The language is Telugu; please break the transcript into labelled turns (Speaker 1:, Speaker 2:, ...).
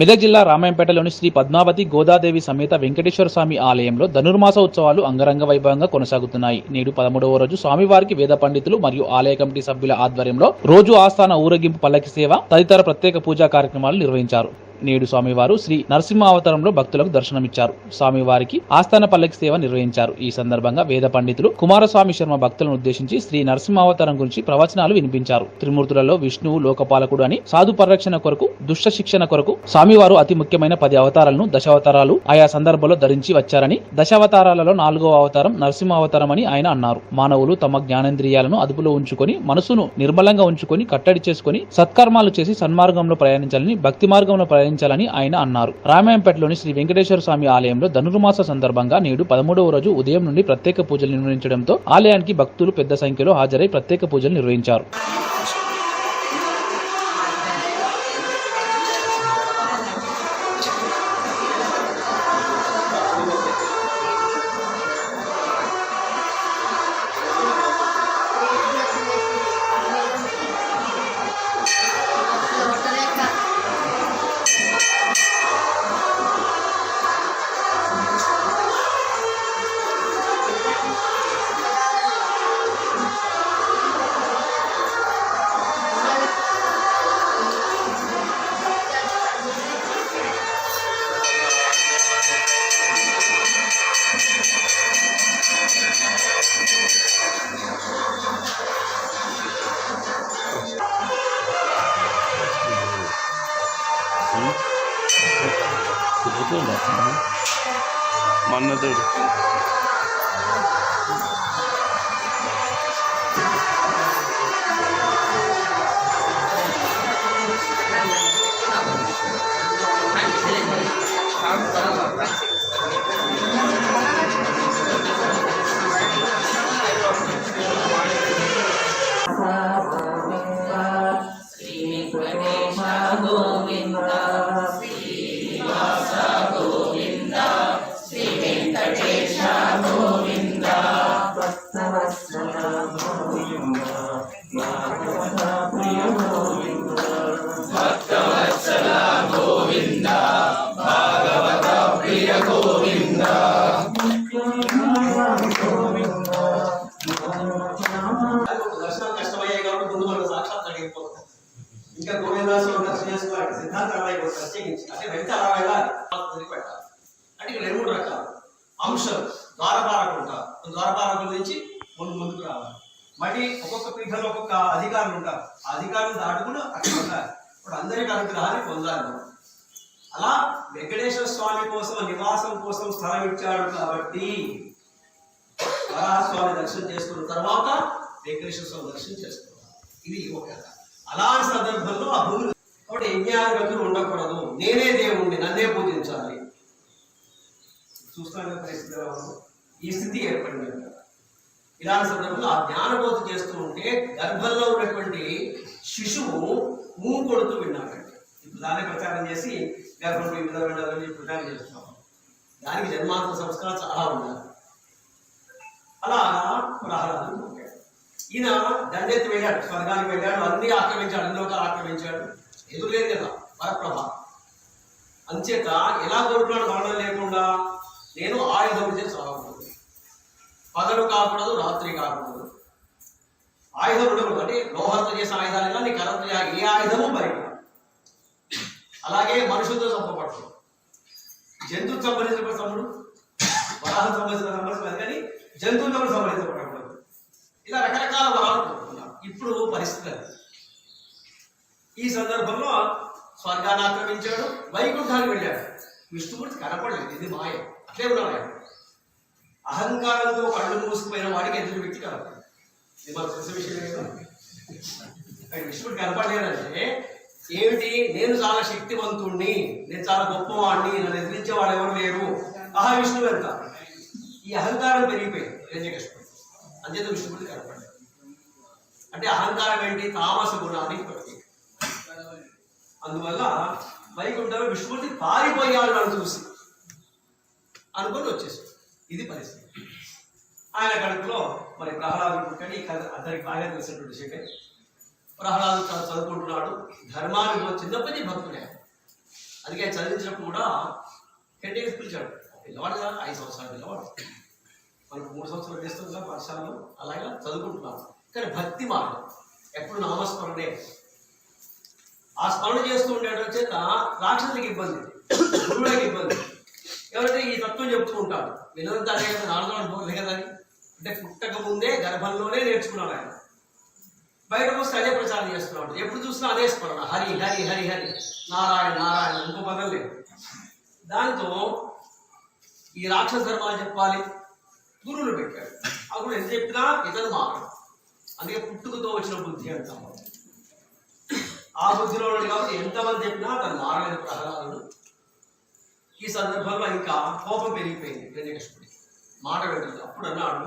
Speaker 1: మెదక్ జిల్లా రామాయంపేటలోని శ్రీ పద్మావతి గోదాదేవి సమేత వెంకటేశ్వర స్వామి ఆలయంలో ధనుర్మాస ఉత్సవాలు అంగరంగ వైభవంగా కొనసాగుతున్నాయి. నేడు పదమూడవ రోజు స్వామివారికి వేద పండితులు మరియు ఆలయ కమిటీ సభ్యుల ఆధ్వర్యంలో రోజు ఆస్థాన ఊరేగింపు పల్లకి సేవ తదితర ప్రత్యేక పూజా కార్యక్రమాలు నిర్వహించారు. నేడు స్వామివారు శ్రీ నరసింహావతారంలో భక్తులకు దర్శనమిచ్చారు. స్వామివారికి ఆస్థాన పల్లకి సేవ నిర్వహించారు. ఈ సందర్భంగా వేద పండితులు కుమారస్వామి శర్మ భక్తులను ఉద్దేశించి శ్రీ నరసింహావతారం గురించి ప్రవచనాలు వినిపించారు. త్రిమూర్తులలో విష్ణువు లోకపాలకుడు అని సాధు పరిరక్షణ కొరకు దుష్ట శిక్షణ కొరకు స్వామివారు అతి ముఖ్యమైన పది అవతారాలను దశావతారాలు ఆయా సందర్భంలో ధరించి వచ్చారని దశావతారాలలో నాలుగవ అవతారం నరసింహ అవతారం అని ఆయన అన్నారు. మానవులు తమ జ్ఞానేంద్రియాలను అదుపులో ఉంచుకొని మనసును నిర్మలంగా ఉంచుకొని కట్టడి చేసుకొని సత్కర్మాలు చేసి సన్మార్గంలో ప్రయాణించాలని భక్తి మార్గంలో ప్రయాణించాలని ఆయన అన్నారు. రామాయంపేటలోని శ్రీ వెంకటేశ్వర స్వామి ఆలయంలో ధనుర్మాస సందర్భంగా నేడు పదమూడవ రోజు ఉదయం నుండి ప్రత్యేక పూజలు నిర్వహించడంతో ఆలయానికి భక్తులు పెద్ద సంఖ్యలో హాజరై ప్రత్యేక పూజలు నిర్వహించారు.
Speaker 2: Manna ఇంకా గోవిందాశ్వరం దర్శనం చేసుకోవాలి సిద్ధాంతం ప్రత్యేకించి అంటే వెంట అలా వెళ్ళాలి అంటే ఇక్కడ రెండు మూడు రకాలు అంశాలు ద్వారపాలకులు ఉంటారు ద్వారపాలకుల నుంచి ముందు ముందుకు రావాలి。మళ్ళీ ఒక్కొక్క పీఠంలో ఒక్కొక్క అధికారులు ఉంటారు. ఆ అధికారులు దాటుకుని అక్కడ ఉండాలి ఇప్పుడు అందరికీ అనుగ్రహాన్ని పొందాలి. అలా వెంకటేశ్వర స్వామి కోసం నివాసం కోసం స్థలం ఇచ్చాడు కాబట్టి వరాహస్వామి దర్శనం చేసుకున్న తర్వాత వెంకటేశ్వర స్వామి దర్శనం చేసుకున్నాం ఇది ఒక కథ. అలాంటి సందర్భంలో ఆ భూమి కాబట్టి యజ్ఞాధిపతులు ఉండకూడదు. నేనే దేవుణ్ణి నన్నే పూజించాలి. చూస్తాను పరిస్థితి ఈ స్థితి ఏర్పడింది ఇలాంటి సందర్భంలో ఆ జ్ఞానబోధ చేస్తూ ఉంటే గర్భంలో ఉన్నటువంటి శిశువు మూ కొడుతూ విన్నాడండి ఇప్పుడు దాన్ని ప్రచారం చేసి గర్భంలో ఇంట్లో వెళ్ళాలని ప్రచారం చేస్తున్నాం. దానికి జన్మాంతర సంస్కారం చాలా ఉండాలి అలా ప్రహ్లాదుడు పుట్టాడు ఈయన దండెత్తి వెళ్ళాడు స్వర్గానికి వెళ్ళాడు అన్ని ఆక్రమించాడు అన్ని లోకాలు ఆక్రమించాడు ఎదురులేదు కదా వరప్రభ అంచేత ఎలా కోరుకున్నాడు మరణం లేకుండా నేను ఆయుధం చేసి చదవకూడదు పగలు కాకూడదు రాత్రి కాకూడదు ఆయుధం ఉండకూడదు అంటే లోహంతో చేసే ఆయుధాలైనా నీ కర్రతో ఏ ఆయుధము బయట అలాగే మనుషులతో చంపబడదు జంతువు సంబంధించిన తమ్ముడు వరాహం సంబంధించిన సంబంధించిన కానీ జంతువులతో సంబంధించబడకూడదు ఇలా రకరకాల వరాలు కోరుకున్నారు ఇప్పుడు పరిస్థితి అది. ఈ సందర్భంలో స్వర్గాన్ని ఆక్రమించాడు వైకుంఠానికి వెళ్ళాడు. విష్ణుమూర్తి కనపడలేదు ఇది మాయ. అట్లే ఉన్నాడు అహంకారంతో కళ్ళు మూసుకుపోయిన వాడికి ఎదురు వ్యక్తి కనపడదు ఇది మనకు తెలిసిన విషయం కదా. విష్ణుడు కనపడలేదంటే ఏమిటి? నేను చాలా శక్తివంతుణ్ణి నేను చాలా గొప్పవాడిని నన్ను ఎదిరించే వాళ్ళు ఎవరు లేరు? మహావిష్ణువు ఎంత ఈ అహంకారం పెరిగిపోయింది హిరణ్యకృష్ణుడు అంచేత విష్ణుమూర్తి కనపడ్డాడు అంటే అహంకారం ఏంటి? తామస గుణానికి ప్రతీక అందువల్ల వైకుంఠంలో విష్ణుమూర్తి పారిపోయాడు నన్ను చూసి అనుకొని వచ్చేసాడు ఇది పరిస్థితి. ఆయన కడుపులో మరి ప్రహ్లాదు పుట్టాడు. ఈ కథ అందరికి బాగా తెలిసినటువంటి విషయమే. ప్రహ్లాదు తను చదువుకుంటున్నాడు. ధర్మాన్ని చిన్నప్పటి భక్తుడే. అందుకే చదివించినప్పుడు కూడా హెడ్డేకి పిలిచాడు. పిల్లవాడు కదా ఐదు సంవత్సరాలు పిల్లవాడు. మనకు మూడు సంవత్సరాలు చేస్తాం కదా పాఠశాలలో అలాగా చదువుకుంటున్నాం కానీ భక్తి మార్గం. ఎప్పుడు నామస్మరణే. ఆ స్మరణ చేస్తూ ఉండేయడం చేత రాక్షసులకు ఇబ్బంది. గురువులకు ఇబ్బంది. ఎవరైతే ఈ తత్వం చెప్తూ ఉంటాడు వినంతా అదే కదా నాలుగు పోలే అంటే పుట్టక ముందే గర్భంలోనే నేర్చుకున్నాడు ఆయన. బయటకు వస్తే అదే ప్రచారం చేస్తున్నాడు ఎప్పుడు చూసినా అదే స్మరణ. హరి హరి హరి హరి. నారాయణ నారాయణ ఇంకో పదం లేదు. దాంతో ఈ రాక్షస ధర్మాలు చెప్పాలి. గురువులు పెట్టాడు అప్పుడు ఎంత చెప్పినా ఇతను మారడు. అందుకే పుట్టుకతో వచ్చిన బుద్ధి అంటాం ఆ బుద్ధిలో ఉన్నాడు కాబట్టి ఎంతమంది చెప్పినా తను మారలేదు ప్రహ్లాదుడు. ఈ సందర్భంలో ఇంకా కోపం పెరిగిపోయింది. హిరణ్యకృష్ణుడికి మాట వెళ్ళదు అప్పుడు అన్నాడు